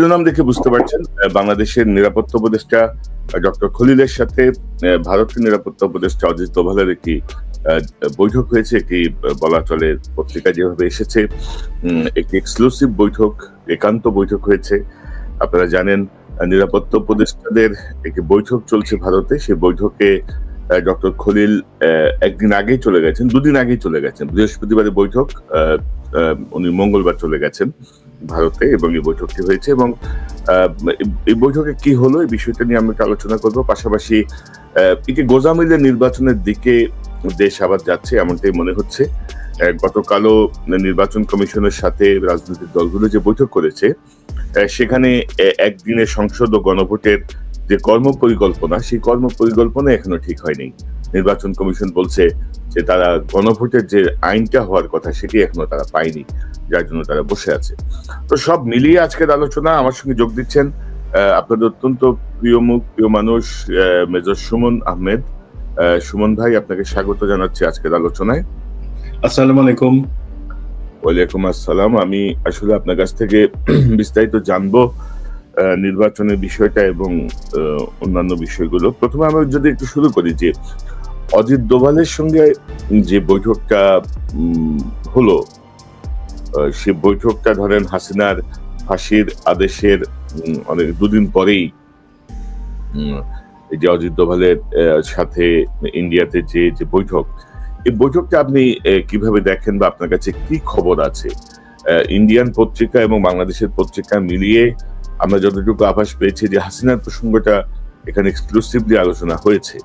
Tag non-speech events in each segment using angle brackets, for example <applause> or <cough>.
শিরোনাম দেখে বুঝতে পারছেন বাংলাদেশের নিরাপত্তা উপদেষ্টা ডক্টর খলিলের সাথে ভারতের নিরাপত্তা উপদেষ্টা অজিত দোভালের একটি বৈঠক হয়েছে, একটি বলা চলে পত্রিকা যেভাবে এসেছে। একটি এক্সক্লুসিভ বৈঠক, একান্ত বৈঠক হয়েছে। আপনারা জানেন নিরাপত্তা উপদেষ্টাদের একটি বৈঠক চলছে ভারতে। সেই বৈঠকে ডক্টর খলিল একদিন আগেই চলে গেছেন, দুদিন আগেই চলে গেছেন। বৃহস্পতিবারের বৈঠক উনি মঙ্গলবার চলে গেছেন। ভারতে এবং এই বৈঠকটি হয়েছে এবং এই বৈঠকে কি হলো এই বিষয়টা নিয়ে আমরা আলোচনা করব। পাশাপাশি এটি গোজামিলের নির্বাচনের দিকে দেশ আবার যাচ্ছে এমনটাই মনে হচ্ছে। গতকালও নির্বাচন কমিশনের সাথে রাজনৈতিক দলগুলো যে বৈঠক করেছে সেখানে আহ, একদিনের সংসদ ও গণভোটের যে কর্ম পরিকল্পনা সেই কর্ম পরিকল্পনা এখনও ঠিক হয়নি। নির্বাচন কমিশন বলছে যে তারা গণভোটের যে আইনটা হওয়ার কথা সেটি এখনও তারা পায়নি যার জন্য তারা বসে আছে। তো সব মিলিয়ে আজকের আলোচনা আমার সঙ্গে যোগ দিচ্ছেন আপনাদের অত্যন্ত প্রিয় মুখ প্রিয় মানুষ মেজর সুমন আহমেদ। সুমন ভাই আপনাকে স্বাগত জানাচ্ছি আজকের আলোচনায়। আসসালামু আলাইকুম। ওয়ালাইকুম আসসালাম। আমি আসলে আপনার কাছ থেকে <clears throat> বিস্তারিত জানব নির্বাচনের বিষয়টা এবং অন্যান্য বিষয়গুলো। প্রথমে আমরা যদি একটু শুরু করি যে অজিত দোভালের সঙ্গে যে বৈঠকটা হলো সে বৈঠকটা ধরেন হাসিনার ফাঁসির আদেশের অনেক দুদিন পরেই যে অজিত দোভালের সাথে ইন্ডিয়াতে যে যে বৈঠক, এই বৈঠকটা আপনি কীভাবে দেখেন বা আপনার কাছে কি খবর আছে? ইন্ডিয়ান পত্রিকা এবং বাংলাদেশের পত্রিকা মিলিয়ে আমরা যতটুকু আভাস পেয়েছি যে হাসিনার প্রসঙ্গটা এখানে এক্সক্লুসিভলি আলোচনা হয়েছে।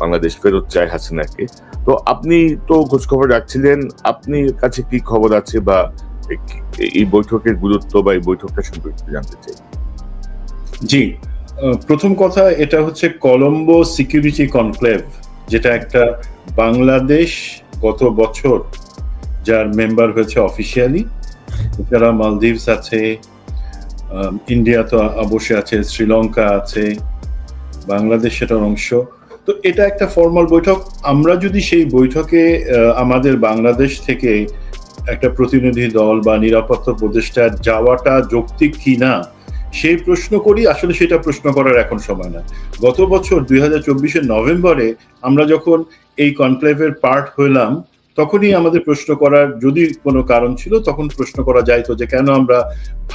বাংলাদেশ ফেরত চায় হাসিনাকে। তো আপনি তো খোঁজখবর রাখছিলেন, আপনি কাছে কি খবর আছে বা এই- বৈঠকের গুরুত্ব বা এই বৈঠকটা সম্পর্কে জানতে চাই। জি প্রথম কথা, এটা হচ্ছে কলম্বো সিকিউরিটি কনক্লেভ, যেটা একটা বাংলাদেশ গত বছর যার মেম্বার হয়েছে অফিসিয়ালি। এছাড়া মালদ্বীপস আছে ইন্ডিয়া তো অবশ্যই আছে, শ্রীলঙ্কা আছে, বাংলাদেশ সেটার অংশ। তো এটা একটা ফর্মাল বৈঠক। আমরা যদি সেই বৈঠকে আমাদের বাংলাদেশ থেকে একটা প্রতিনিধি দল বা নিরাপত্তা উপদেষ্টা যাওয়াটা যৌক্তিক কি না, সেই প্রশ্ন করি, আসলে সেটা প্রশ্ন করার এখন সময় না গত বছর দুই হাজার নভেম্বরে আমরা যখন এই কনক্লেভের পার্ট হইলাম, তখনই আমাদের প্রশ্ন করার যদি কোনো কারণ ছিল, তখন প্রশ্ন করা যাইতো যে কেন আমরা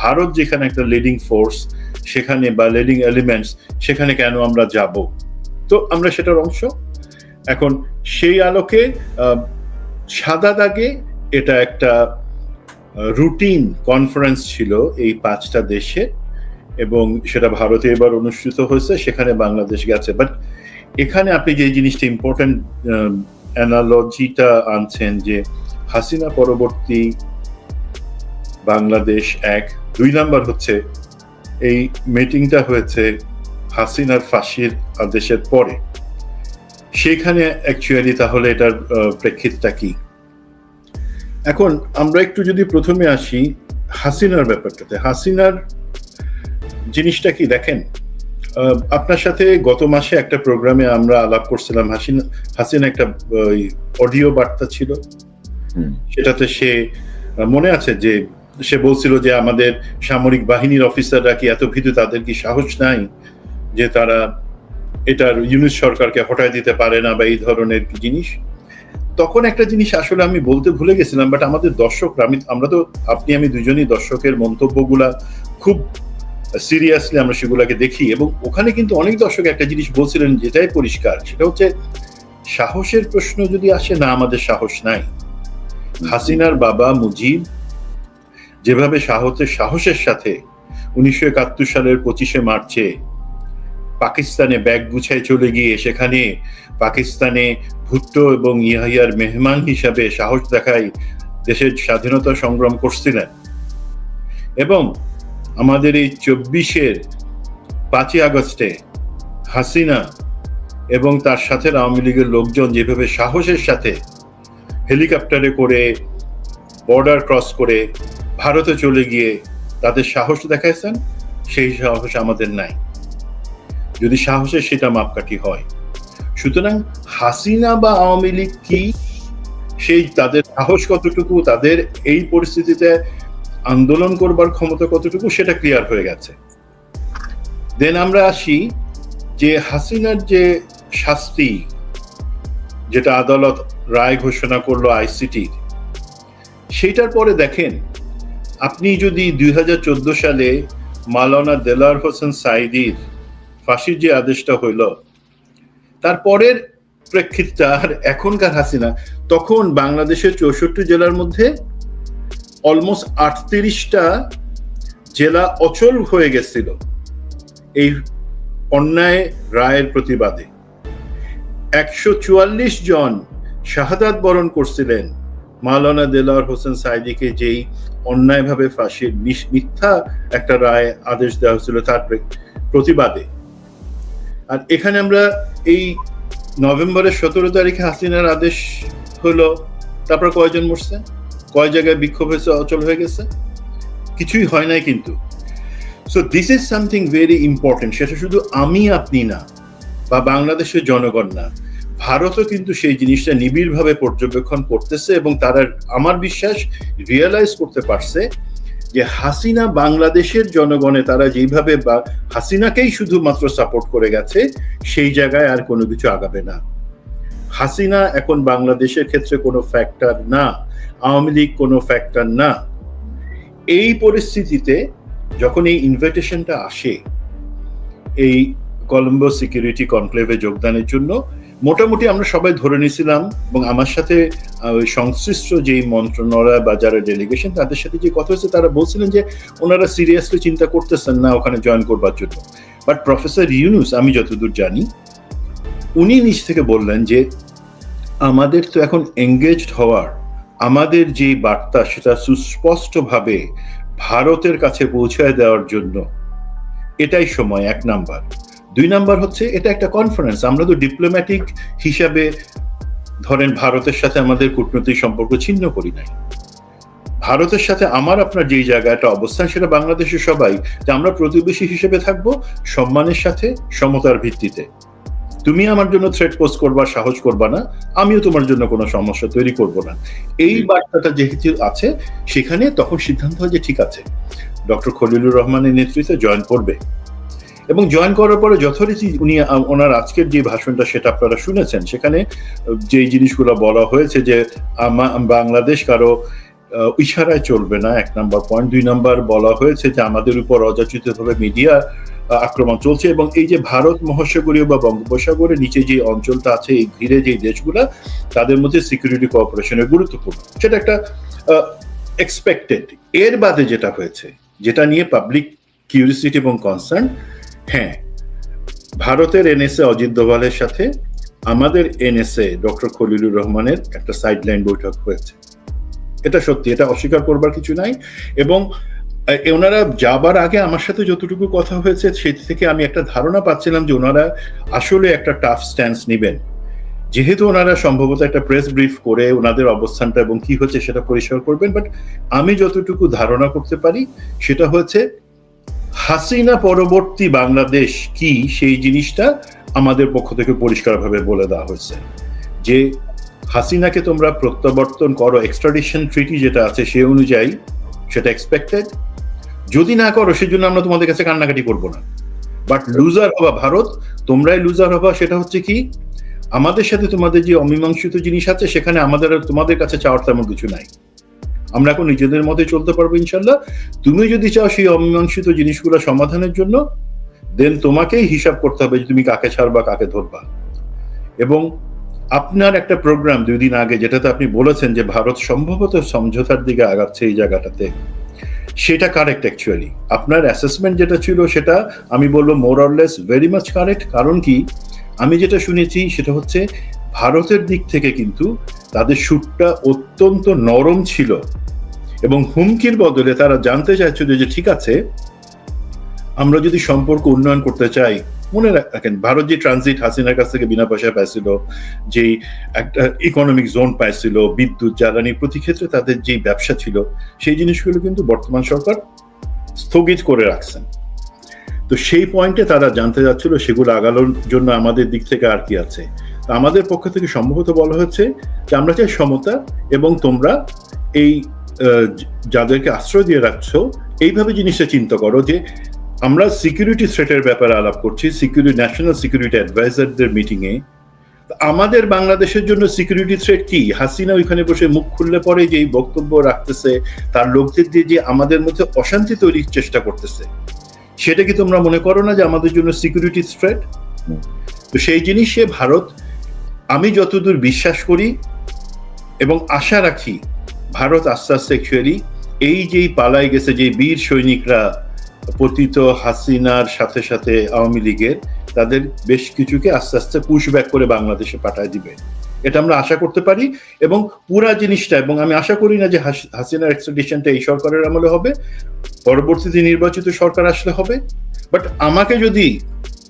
ভারত যেখানে একটা লিডিং ফোর্স সেখানে বা লিডিং এলিমেন্টস সেখানে কেন আমরা যাব? তো আমরা সেটার অংশ। এখন সেই আলোকে সাদা দাগে এটা একটা রুটিন কনফারেন্স ছিল এই পাঁচটা দেশে এবং সেটা ভারতে এবার অনুষ্ঠিত হয়েছে, সেখানে বাংলাদেশ গেছে। বাট এখানে আপনি যে জিনিসটা ইম্পর্টেন্ট অ্যানালজিটা আনছেন যে হাসিনা পরবর্তী বাংলাদেশ এক, দুই নাম্বার হচ্ছে এই মিটিংটা হয়েছে হাসিনার ফাঁসির আদেশের পরে। সেখানে অ্যাকচুয়ালি তাহলে এটার প্রেক্ষিতটা কি? এখন আমরা একটু যদি প্রথমে আসি হাসিনার ব্যাপারটাতে। হাসিনার জিনিসটা কি দেখেন? আপনার সাথে গত মাসে একটা প্রোগ্রামে আমরা আলাপ করছিলাম। হাসিনা হাসিনা একটা অডিও বার্তা ছিল। সেটাতে সে মনে আছে যে সে বলছিল যে আমাদের সামরিক বাহিনীর অফিসাররা কি এত ভীতু তাদের কি সাহস নাই? যে তারা এটার ইউনিট সরকারকে হটায় দিতে পারে না বা এই ধরনের জিনিস, তখন একটা জিনিস আসলে আমি বলতে ভুলে গেছিলাম বাট আমাদের দর্শকরা, আমি, আমরা তো, আপনি, আমি দুজনই দর্শকের মন্তব্যগুলা খুব সিরিয়াসলি আমরা সেগুলাকে দেখি এবং ওখানে কিন্তু অনেক দর্শক একটা জিনিস বলছিলেন যেটাই পরিষ্কার, সেটা হচ্ছে সাহসের প্রশ্ন যদি আসে, না, আমাদের সাহস নাই। হাসিনার বাবা মুজিব যেভাবে সাহসের সাহসের সাথে উনিশশো একাত্তর সালের পঁচিশে মার্চে পাকিস্তানে ব্যাগ গুছায় চলে গিয়ে সেখানে পাকিস্তানে ভুট্টো এবং ইয়াহিয়ার মেহমান হিসাবে সাহস দেখায় দেশের স্বাধীনতা সংগ্রাম করছিলেন। এবং আমাদের এই চব্বিশের পাঁচই আগস্টে হাসিনা এবং তার সাথে আওয়ামী লীগের লোকজন যেভাবে সাহসের সাথে হেলিকপ্টারে করে বর্ডার ক্রস করে ভারতে চলে গিয়ে তাদের সাহস দেখাইছেন, সেই সাহস আমাদের নাই। যদি সাহসের সেটা মাপকাঠি হয়। সুতরাং হাসিনা বা আওয়ামী লীগ কি? সেই তাদের সাহস কতটুকু? তাদের এই পরিস্থিতিতে আন্দোলন করবার ক্ষমতা কতটুকু? সেটা ক্লিয়ার হয়ে গেছে। দেন আমরা আসি যে হাসিনার যে শাস্তি, যেটা আদালত রায় ঘোষণা করল আইসিটির সেটার পরে দেখেন, আপনি যদি দুই হাজার চোদ্দ সালে মালানা দেলার হোসেন সাইদির ফাঁসির যে আদেশটা হইল তারপরের প্রেক্ষিতটা আর এখনকার হাসিনা, তখন বাংলাদেশের চৌষট্টি জেলার মধ্যে অলমোস্ট আটত্রিশটা জেলা অচল হয়ে গেছিল এই অন্যায় রায়ের প্রতিবাদে। একশো চুয়াল্লিশ জন শাহাদাত বরণ করছিলেন মাওলানা দেলার হোসেন সাইদিকে যেই অন্যায়ভাবে ফাঁসির মিথ্যা একটা রায় আদেশ দেওয়া হয়েছিল তার প্রতিবাদে। আর এখানে আমরা এই নভেম্বরের সতেরো তারিখে হাসিনার আদেশ হলো, তারপর কয়জন মরছে? কয় জায়গায় বিক্ষোভ হয়েছে, অচল হয়ে গেছে? কিছুই হয় নাই কিন্তু। So this is something very important সেটা শুধু আমি, আপনি না, বা বাংলাদেশের জনগণ না, ভারতও কিন্তু সেই জিনিসটা নিবিড়ভাবে পর্যবেক্ষণ করতেছে এবং তারা, আমার বিশ্বাস রিয়েলাইজ করতে পারছে যে হাসিনা বাংলাদেশের জনগণে তারা যেইভাবে বা হাসিনাকেই শুধুমাত্র সাপোর্ট করে গেছে, সেই জায়গায় আর কোনো কিছু আগাবে না। হাসিনা এখন বাংলাদেশের ক্ষেত্রে কোনো ফ্যাক্টর না, আওয়ামী লীগ কোনো ফ্যাক্টর না। এই পরিস্থিতিতে যখন এই ইনভিটেশনটা আসে, এই কলম্বো সিকিউরিটি কনক্লেভে যোগদানের জন্য মোটামুটি আমরা সবাই ধরে নিয়েছিলাম এবং আমার সাথে সংশ্লিষ্ট যেই মন্ত্রণালয় বা যারা ডেলিগেশন তাদের সাথে যে কথা হয়েছে, তারা বলছিলেন যে ওনারা সিরিয়াসলি চিন্তা করতেছেন না ওখানে জয়েন করবার জন্য। বাট প্রফেসর ইউনুস আমি যতদূর জানি, উনি নিজ থেকে বললেন যে আমাদের তো এখন এঙ্গেজড হওয়ার, আমাদের যে বার্তা সেটা সুস্পষ্টভাবে ভারতের কাছে পৌঁছায় দেওয়ার জন্য এটাই সময়, এক নাম্বার। দুই নাম্বার হচ্ছে এটা একটা কনফারেন্স আমরা তো ডিপ্লোম্যাটিক হিসাবে ধরেন ভারতের সাথে আমাদের কূটনৈতিক সম্পর্ক ছিন্ন করি নাই। ভারতের সাথে আমার আপনার যেই জায়গাটা অবস্থান সেটা বাংলাদেশের সবাই যে আমরা প্রতিবেশী হিসেবে থাকব সম্মানের সাথে সমতার ভিত্তিতে। তুমি আমার জন্য থ্রেড পোস্ট করবা সাহস করবা না আমিও তোমার জন্য কোনো সমস্যা তৈরি করব না। এই বার্তাটা যেহেতু আছে সেখানে তখন সিদ্ধান্ত হয় যে ঠিক আছে ডক্টর খলিলুর রহমানের নেতৃত্বে জয়েন করবে। এবং জয়েন করার পরে যথারীতি উনি ওনার আজকের যে ভাষণটা সেটা আপনারা শুনেছেন। সেখানে যে জিনিসগুলো বলা হয়েছে যে বাংলাদেশ কারও ইশারায় চলবে না, এক নাম্বার পয়েন্ট দুই নাম্বার বলা হয়েছে যে, আমাদের উপর অযাচিতভাবে মিডিয়া আক্রমণ চলছে এবং এই যে ভারত মহাসাগরীয় বা বঙ্গোপসাগরের নিচে যে অঞ্চলটা আছে, এই ঘিরে যে দেশগুলা, তাদের মধ্যে সিকিউরিটি কোঅপারেশনের গুরুত্বপূর্ণ। সেটা একটা এক্সপেক্টেড এর বাদে যেটা হয়েছে, যেটা নিয়ে পাবলিক কিউরিসিটি এবং কনসার্ন হ্যাঁ ভারতের এনএসএ অজিত দোভালের সাথে আমাদের এনএসএ ডক্টর খলিলুর রহমানের একটা সাইডলাইন বৈঠক হয়েছে। এটা সত্যি, এটা অস্বীকার করবার কিছু নাই এবং ওনারা যাবার আগে আমার সাথে যতটুকু কথা হয়েছে সেই থেকে আমি একটা ধারণা পাচ্ছিলাম যে ওনারা আসলে একটা টাফ স্ট্যান্স নেবেন। যেহেতু ওনারা সম্ভবত একটা প্রেস ব্রিফ করে ওনাদের অবস্থানটা এবং কি হচ্ছে সেটা পরিষ্কার করবেন বাট আমি যতটুকু ধারণা করতে পারি সেটা হচ্ছে হাসিনা পরবর্তী বাংলাদেশ কি সেই জিনিসটা আমাদের পক্ষ থেকে পরিষ্কারভাবে বলে দেওয়া হয়েছে। যে হাসিনাকে তোমরা প্রত্যাবর্তন করো এক্সট্রাডিশন ট্রিটি যেটা আছে সে অনুযায়ী সেটা এক্সপেক্টেড যদি না করো, সেজন্য আমরা তোমাদের কাছে কান্নাকাটি করব না। বাট লুজার হবা ভারত, তোমরাই লুজার হবা, সেটা হচ্ছে কি, আমাদের সাথে তোমাদের যে অমীমাংসিত জিনিস আছে, সেখানে আমাদের তোমাদের কাছে চাওয়ার তেমন কিছু নাই। আমরা এখন নিজেদের মধ্যে চলতে পারব ইনশাল্লাহ তুমি যদি চাও সেই অমীমাংসিত জিনিসগুলো সমাধানের জন্য দেন তোমাকেই হিসাব করতে হবে যে তুমি কাকে ছাড়বা, কাকে ধরবা। এবং আপনার একটা প্রোগ্রাম দুই দিন আগে, যেটাতে আপনি বলেছেন যে ভারত সম্ভবত সমঝোতার দিকে আগাচ্ছে এই জায়গাটাতে, সেটা কারেক্ট অ্যাকচুয়ালি আপনার অ্যাসেসমেন্ট যেটা ছিল, সেটা আমি বলব more or less very much correct কারণ কি? আমি যেটা শুনেছি, সেটা হচ্ছে ভারতের দিক থেকে কিন্তু তাদের সুরটা অত্যন্ত নরম ছিল এবং হুমকির বদলে তারা জানতে চাইছিল যে ঠিক আছে, আমরা যদি সম্পর্ক উন্নয়ন করতে চাই, মনে রাখেন ভারত যে ট্রানজিট হাসিনার কাছ থেকে বিনা পয়সায় পাইছিল, যে একটা ইকোনমিক জোন পাইছিল, বিদ্যুৎ, জ্বালানি, প্রতি ক্ষেত্রে তাদের যে ব্যবসা ছিল, সেই জিনিসগুলো কিন্তু বর্তমান সরকার স্থগিত করে রাখছেন। তো সেই পয়েন্টে তারা জানতে যাচ্ছিল সেগুলো আগানোর জন্য আমাদের দিক থেকে আর কি আছে। আমাদের পক্ষ থেকে সম্ভবত বলা হচ্ছে যে আমরা চাই সমতা এবং তোমরা এই যাদেরকে আশ্রয় দিয়ে রাখছো, এইভাবে জিনিসটা চিন্তা করো যে আমরা সিকিউরিটি থ্রেটের ব্যাপারে আলাপ করছি সিকিউরিটি ন্যাশনাল সিকিউরিটি অ্যাডভাইজারদের মিটিং এ। আমাদের বাংলাদেশের জন্য সিকিউরিটি থ্রেট কি? হাসিনা ওইখানে বসে মুখ খুললে পরে যে বক্তব্য রাখতেছে, তার লোকদের দিয়ে যে আমাদের মধ্যে অশান্তি তৈরির চেষ্টা করতেছে, সেটা কি তোমরা মনে করো না যে আমাদের জন্য সিকিউরিটি থ্রেট তো সেই জিনিসে ভারত আমি যতদূর বিশ্বাস করি এবং আশা রাখি, ভারত আস্তে আস্তে অ্যাকচুয়ালি এই যেই পালাই গেছে যে বীর সৈনিকরা, পতিত হাসিনার সাথে সাথে আওয়ামী লীগের, তাদের বেশ কিছুকে আস্তে আস্তে পুশব্যাক করে বাংলাদেশে পাঠায় দিবে। এটা আমরা আশা করতে পারি এবং পুরা জিনিসটা, এবং আমি আশা করি না যে হাসিনার এক্সট্রাডিশনটা এই সরকারের আমলে হবে, পরবর্তীতে নির্বাচিত সরকার আসলে হবে। বাট আমাকে যদি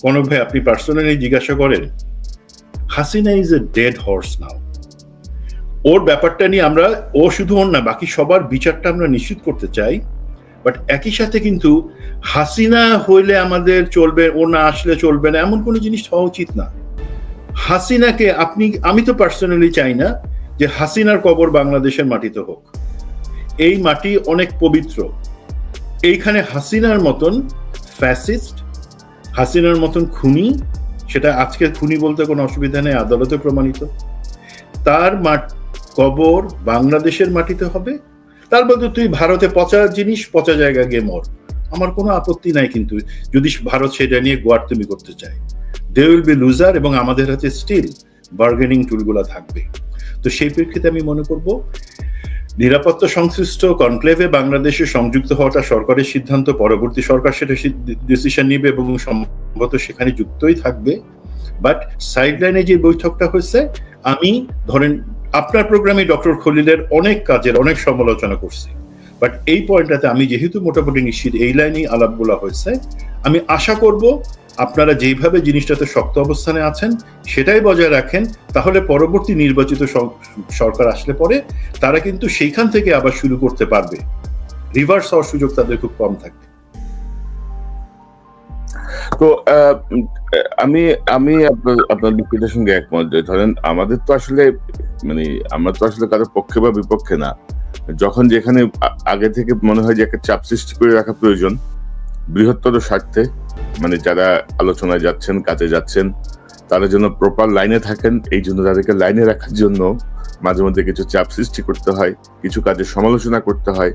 কোনো ভাই, আপনি পার্সোনালি জিজ্ঞাসা করেন Hasina is a dead horse now ওর ব্যাপারটা নিয়ে আমরা, ও শুধু ওর না, বাকি সবার বিচারটা আমরা নিশ্চিত করতে চাই। বাট একই সাথে কিন্তু হাসিনা হইলে আমাদের চলবে, ও না আসলে চলবে না, এমন কোনো জিনিস হওয়া উচিত না। হাসিনাকে আপনি, আমি তো পার্সোনালি চাই না যে হাসিনার কবর বাংলাদেশের মাটিতে হোক। এই মাটি অনেক পবিত্র। এইখানে হাসিনার মতন ফ্যাসিস্ট হাসিনার মতন খুনি সেটা আজকে খুনি বলতে কোনো অসুবিধা নেই, আদালতে প্রমাণিত। তার কবর বাংলাদেশের মাটিতে হবে। তার বলতে তুই ভারতে পচা জিনিস, পচা জায়গা গিয়ে মর। আমার কোনো আপত্তি নাই কিন্তু, যদি ভারত সেটা নিয়ে গোয়ার তুমি করতে চায়। দে উইল বি লুজার এবং আমাদের হাতে স্টিল বার্গেনিং টুলগুলো থাকবে। তো সেই প্রেক্ষিতে আমি মনে করব নিরাপত্তা সংশ্লিষ্ট কনক্লেভে বাংলাদেশে সংযুক্ত হওয়াটা সরকারের সিদ্ধান্ত, পরবর্তী সরকার সেটা ডিসিশন নিবে এবং সম্ভবত সেখানে যুক্তই থাকবে। বাট সাইডলাইনে যে বৈঠকটা হয়েছে, আমি ধরেন, আপনার প্রোগ্রামে ডক্টর খলিলের অনেক কাজের অনেক সমালোচনা করছি। বাট এই পয়েন্টটাতে আমি যেহেতু মোটামুটি নিশ্চিত, এই লাইনেই আলাপগুলো হয়েছে, আমি আশা করব আপনারা যেইভাবে জিনিসটাতে শক্ত অবস্থানে আছেন, সেটাই বজায় রাখেন, তাহলে পরবর্তী নির্বাচিত সরকার আসলে পরে তারা কিন্তু সেইখান থেকে আবার শুরু করতে পারবে। রিভার্স হওয়ার সুযোগ তাদের খুব কম থাকবে তো আমি আমি আপনার আপনার সঙ্গে একমত যে, ধরেন আমাদের তো আসলে মানে আমরা তো আসলে কারও পক্ষে বা বিপক্ষে না। যখন যেখানে আগে থেকে মনে হয় যে একটা চাপ সৃষ্টি করে রাখা প্রয়োজন বৃহত্তর স্বার্থে মানে যারা আলোচনায় যাচ্ছেন, কাজে যাচ্ছেন, তারা যেন প্রপার লাইনে থাকেন, এই জন্য তাদেরকে লাইনে রাখার জন্য মাঝে মধ্যে কিছু চাপ সৃষ্টি করতে হয়, কিছু কাজের সমালোচনা করতে হয়।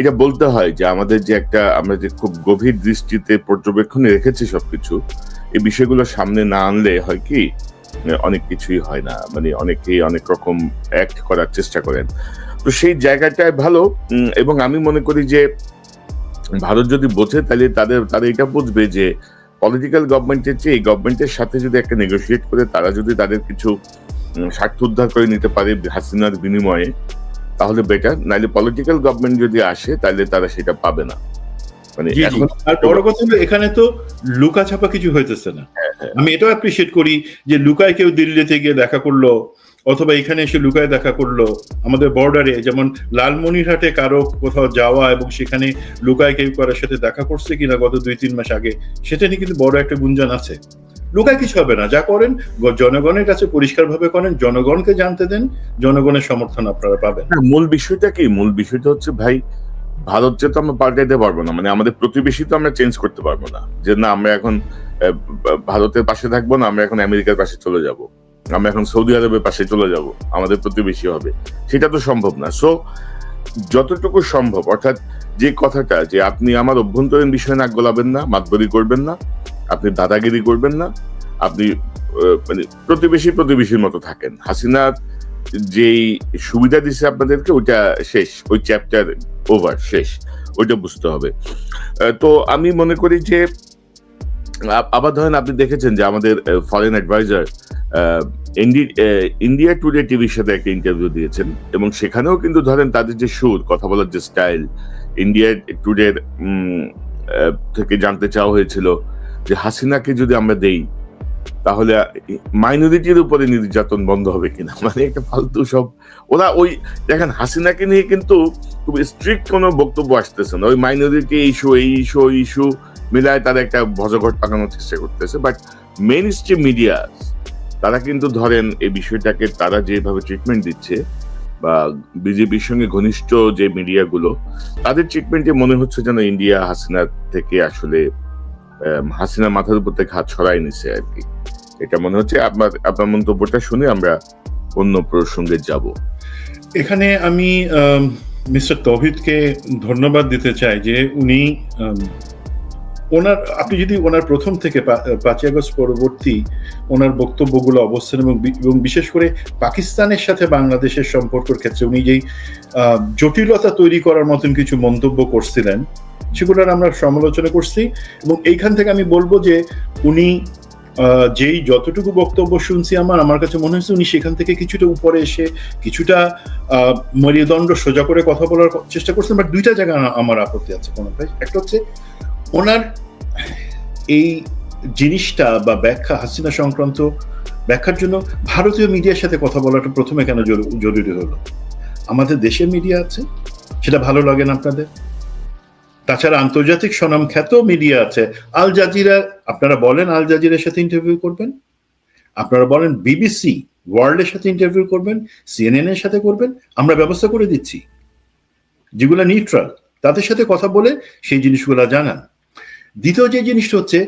এটা বলতে হয় যে, আমাদের যে একটা, আমরা যে খুব গভীর দৃষ্টিতে পর্যবেক্ষণে রেখেছি সবকিছু, এই বিষয়গুলো সামনে না আনলে হয় কি, অনেক কিছুই হয় না। মানে অনেকেই অনেক রকম অ্যাক্ট করার চেষ্টা করেন। তো সেই জায়গাটায় ভালো এবং আমি মনে করি যে ভারত যদি বোঝে তাহলে তাদের তারা এটা বুঝবে যে পলিটিক্যাল গভর্নমেন্টের চেয়ে এই গভর্নমেন্টের সাথে যদি একটা নেগোসিয়েট করে তারা যদি তাদের কিছু স্বার্থ উদ্ধার করে নিতে পারে হাসিনার বিনিময়ে তাহলে বেটার নাইলে পলিটিক্যাল গভর্নমেন্ট যদি আসে তাহলে তারা সেটা পাবে না। মানে আর বড় কথা হলো এখানে তো লুকা ছাপা কিছু হইতেছে না। আমি এটাও অ্যাপ্রিসিয়েট করি যে লুকায় কেউ দিল্লিতে গিয়ে দেখা করল অথবা এখানে এসে লুকায় দেখা করল আমাদের বর্ডারে যেমন লালমনিরহাটে কারও কোথাও যাওয়া এবং সেখানে লুকায় কেউ কারোর সাথে দেখা করছে কিনা গত দুই, তিন মাস আগে, সেটা নিয়ে কিন্তু বড় একটা গুঞ্জন আছে। লুকায় কিছু হবে না, যা করেন জনগণের কাছে পরিষ্কারভাবে করেন, জনগণকে জানতে দেন, জনগণের সমর্থন আপনারা পাবেন। মূল বিষয়টা কি? মূল বিষয়টা হচ্ছে, ভাই, ভারত যে তো আমরা পাল্টাইতে পারব না মানে আমাদের প্রতিবেশী তো আমরা চেঞ্জ করতে পারব না। যে না, আমরা এখন ভারতের পাশে থাকব না, আমরা এখন আমেরিকার পাশে চলে যাব। আমরা এখন সৌদি আরবের পাশে চলে যাব, আমাদের প্রতিবেশী হবে। সেটা তো সম্ভব না। সো যতটুকু সম্ভব, অর্থাৎ যে কথাটা যে আপনি আমার অভ্যন্তরীণ বিষয়ে নাক গলাবেন না, মাতবরি করবেন না, আপনি দাদাগিরি করবেন না, আপনি মানে প্রতিবেশী প্রতিবেশীর মতো থাকেন। হাসিনার যেই সুবিধা দিছে আপনাদেরকে, ওইটা শেষ, ওই চ্যাপ্টার ওভার শেষ, ওইটা বুঝতে হবে। তো আমি মনে করি যে আবার ধরেন আপনি দেখেছেন যে আমাদের ফরেন অ্যাডভাইজার ইন্ডিয়া টুডে টিভির সাথে একটা ইন্টারভিউ দিয়েছেন এবং সেখানেও কিন্তু ধরেন তাদের যে সুর, কথা বলার যে স্টাইল ইন্ডিয়া টুডের থেকে জানতে চাওয়া হয়েছিল যে হাসিনাকে যদি আমরা দেই, তাহলে মাইনরিটির উপরে নির্যাতন বন্ধ হবে কিনা? <laughs> মানে একটা ফালতু সব, ওরা ওই, দেখেন হাসিনাকে নিয়ে কিন্তু খুব স্ট্রিক্ট কোনো বক্তব্য আসতেছে না। ওই মাইনরিটি ইস্যু এই ইস্যু ওই ইস্যু মিলায় তারা একটা ভজঘট পাকানোর চেষ্টা করতেছে। বাট মেইন স্ট্রিম মিডিয়া তারা কিন্তু ধরেন এই বিষয়টাকে তারা যেভাবে ট্রিটমেন্ট দিচ্ছে বা বিজেপির সঙ্গে ঘনিষ্ঠ যে মিডিয়াগুলো, তাদের ট্রিটমেন্টে মনে হচ্ছে যেন ইন্ডিয়া হাসিনা থেকে আসলে হাসিনা মাথার উপর থেকে হাত ছড়াই নিছে আর কি। এটা মনে হচ্ছে আপনার আপনার মন্তব্যটা শুনে আমরা অন্য প্রসঙ্গে যাব। এখানে আমি মিস্টার তৌহিদকে ধন্যবাদ দিতে চাই যে উনি ওনার, আপনি যদি ওনার প্রথম থেকে পাঁচই আগস্ট পরবর্তী ওনার বক্তব্যগুলো অবস্থান এবং এবং বিশেষ করে পাকিস্তানের সাথে বাংলাদেশের সম্পর্কের ক্ষেত্রে উনি যেই জটিলতা তৈরি করার মতন কিছু মন্তব্য করছিলেন সেগুলোর আমরা সমালোচনা করছি এবং এইখান থেকে আমি বলব যে উনি যেই যতটুকু বক্তব্য শুনছি আমার আমার কাছে মনে হচ্ছে উনি সেখান থেকে কিছুটা উপরে এসে কিছুটা মেরুদণ্ড সোজা করে কথা বলার চেষ্টা করছেন, বাট দুইটা জায়গা আমার আপত্তি আছে কোনো ভাই। একটা হচ্ছে ওনার এই জিনিসটা বা ব্যাখ্যা, হাসিনা সংক্রান্ত ব্যাখ্যার জন্য ভারতীয় মিডিয়ার সাথে কথা বলাটা প্রথমে কেন জরু- জরুরি হলো? আমাদের দেশের মিডিয়া আছে, সেটা ভালো লাগে না আপনাদের? তাছাড়া আন্তর্জাতিক স্বনাম খ্যাত মিডিয়া আছে, আল জাজিরা, আপনারা বলেন আল জাজিরার সাথে ইন্টারভিউ করবেন? আপনারা বলেন বিবিসি ওয়ার্ল্ডের সাথে ইন্টারভিউ করবেন, সিএনএন এর সাথে করবেন, আমরা ব্যবস্থা করে দিচ্ছি। যেগুলো নিউট্রাল তাদের সাথে কথা বলে সেই জিনিসগুলো জানান। দ্বিতীয় যে জিনিসটা হচ্ছে